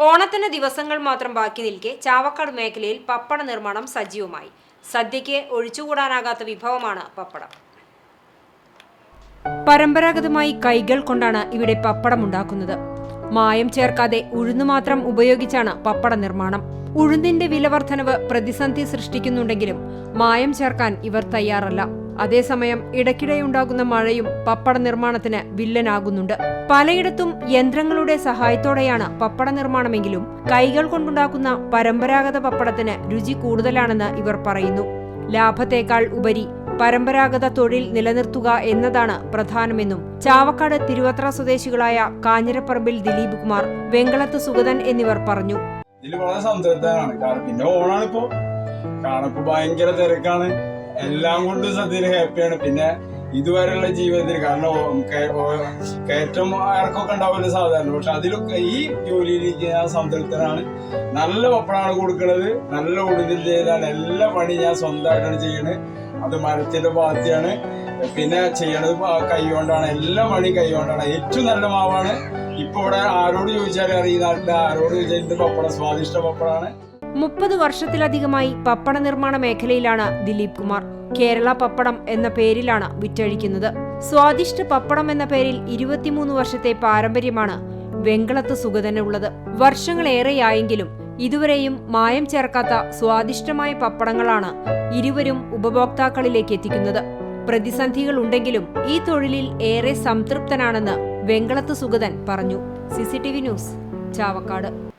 ഓണത്തിന് ദിവസങ്ങൾ മാത്രം ബാക്കി നിൽക്കെ ചാവക്കാട് മേഖലയിൽ പപ്പട നിർമ്മാണം സജീവമായി. സദ്യയ്ക്ക് ഒഴിച്ചുകൂടാനാകാത്ത വിഭവമാണ് പപ്പടം. പരമ്പരാഗതമായി കൈകൾ കൊണ്ടാണ് ഇവിടെ പപ്പടം ഉണ്ടാക്കുന്നത്. മായം ചേർക്കാതെ ഉഴുന്നു മാത്രം ഉപയോഗിച്ചാണ് പപ്പട നിർമ്മാണം. ഉഴുന്നിന്റെ വിലവർദ്ധനവ് പ്രതിസന്ധി സൃഷ്ടിക്കുന്നുണ്ടെങ്കിലും മായം ചേർക്കാൻ ഇവർ തയ്യാറല്ല. അതേസമയം ഇടയ്ക്കിടെയുണ്ടാകുന്ന മഴയും പപ്പട നിർമ്മാണത്തിന് വില്ലനാകുന്നുണ്ട്. പലയിടത്തും യന്ത്രങ്ങളുടെ സഹായത്തോടെയാണ് പപ്പട നിർമ്മാണമെങ്കിലും കൈകൾ കൊണ്ടുണ്ടാക്കുന്ന പരമ്പരാഗത പപ്പടത്തിന് രുചി കൂടുതലാണെന്ന് ഇവർ പറയുന്നു. ലാഭത്തേക്കാൾ ഉപരി പരമ്പരാഗത തൊഴിൽ നിലനിർത്തുക എന്നതാണ് പ്രധാനമെന്നും ചാവക്കാട് തിരുവത്ര സ്വദേശികളായ കാഞ്ഞിരപ്പറമ്പിൽ ദിലീപ് കുമാർ വെങ്കളത്ത് സുഗതൻ എന്നിവർ പറഞ്ഞു. വളരെ കാരണം ഇപ്പോ. ഭയങ്കര തിരക്കാണ്. എല്ലാം കൊണ്ടും സദ്യയിൽ ഹാപ്പിയാണ്. പിന്നെ ഇതുവരെയുള്ള ജീവിതത്തിൽ കാരണം കയറ്റം ഇറക്കമൊക്കെ ഉണ്ടാവില്ല സാധാരണ. പക്ഷെ അതിലൊക്കെ ഈ ജോലിയിലേക്ക് ഞാൻ സംതൃപ്തനാണ്. നല്ല പപ്പടമാണ് കൊടുക്കുന്നത് നല്ല ഉടുതിൽ ചെയ്താണ്. എല്ലാ പണി ഞാൻ സ്വന്തമായിട്ടാണ് ചെയ്യണത്. അത് മരത്തിന്റെ പാത്തിയാണ് പിന്നെ ചെയ്യണത് കൈ കൊണ്ടാണ്. എല്ലാ പണിയും കൈ കൊണ്ടാണ്. ഏറ്റവും നല്ല മാവാണ്. ഇപ്പൊ ഇവിടെ ആരോട് ചോദിച്ചാലും അറിയുന്നില്ല ആരോട് ചോദിച്ചാൽ പപ്പട സ്വാദിഷ്ട പപ്പടാണ്. മുപ്പത് വർഷത്തിലധികമായി പപ്പട നിർമ്മാണ മേഖലയിലാണ് ദിലീപ് കുമാർ. കേരള പപ്പടം എന്ന പേരിലാണ് വിറ്റഴിക്കുന്നത്. സ്വാദിഷ്ട പപ്പടം എന്ന പേരിൽ ഇരുപത്തിമൂന്ന് വർഷത്തെ പാരമ്പര്യമാണ് വെങ്കളത്ത് സുഗതനുള്ളത് വർഷങ്ങളേറെയായെങ്കിലും ഇതുവരെയും മായം ചേർക്കാത്ത സ്വാദിഷ്ടമായ പപ്പടങ്ങളാണ് ഇരുവരും ഉപഭോക്താക്കളിലേക്ക് എത്തിക്കുന്നത്. പ്രതിസന്ധികൾ ഉണ്ടെങ്കിലും ഈ തൊഴിലിൽ ഏറെ സംതൃപ്തനാണെന്ന് വെങ്കളത്ത് സുഗതൻ പറഞ്ഞു. CCTV news Chavakkad.